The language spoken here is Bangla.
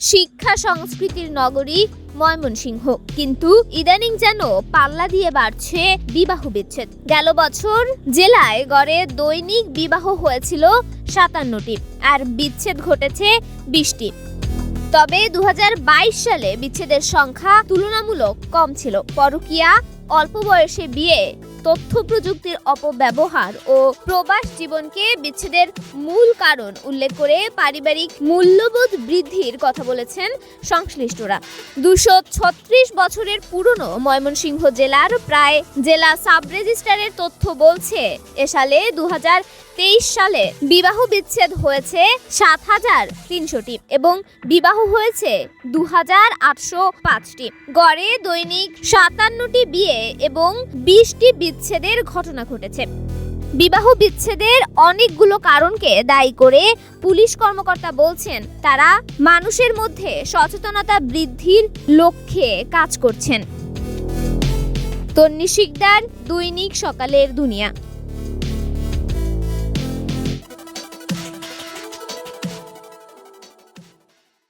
শিক্ষা সংস্কৃতির নগরী ময়মনসিংহ। কিন্তু ইদানিং যেন পাল্লা দিয়ে বাড়ছে বিবাহ বিচ্ছেদ। গেল বছর জেলায় গড়ে দৈনিক বিবাহ হয়েছিল সাতান্নটি আর বিচ্ছেদ ঘটেছে বিশটি। তবে দু হাজার বাইশ সালে বিচ্ছেদের সংখ্যা তুলনামূলক কম ছিল। পরকীয়া অল্প বয়সে বিয়ে তথ্য প্রযুক্তির অপব্যবহার ও প্রবাস জীবনকে বিচ্ছেদের মূল কারণ উল্লেখ করে পারিবারিক মূল্যবোধ বৃদ্ধির কথা বলেছেন সংশ্লিষ্টরা। দুশো ছত্রিশ বছরের পুরনো ময়মনসিংহ জেলার প্রায় জেলা সাব রেজিস্ট্রারের তথ্য বলছে, এ সালে দু তেইশ সালে বিবাহ বিচ্ছেদ হয়েছে সাত হাজার তিনশোটি এবং বিবাহ হয়েছে দু হাজার আটশো পাঁচটি। গড়ে দৈনিক সাতান্নটি বিয়ে এবং বিশটি বিচ্ছেদের ঘটনা ঘটেছে। বিবাহ বিচ্ছেদের অনেকগুলো কারণকে দায়ী করে পুলিশ কর্মকর্তা বলছেন, তারা মানুষের মধ্যে সচেতনতা বৃদ্ধির লক্ষ্যে কাজ করছেন। তন্নি শিকদার, দৈনিক সকালের দুনিয়া।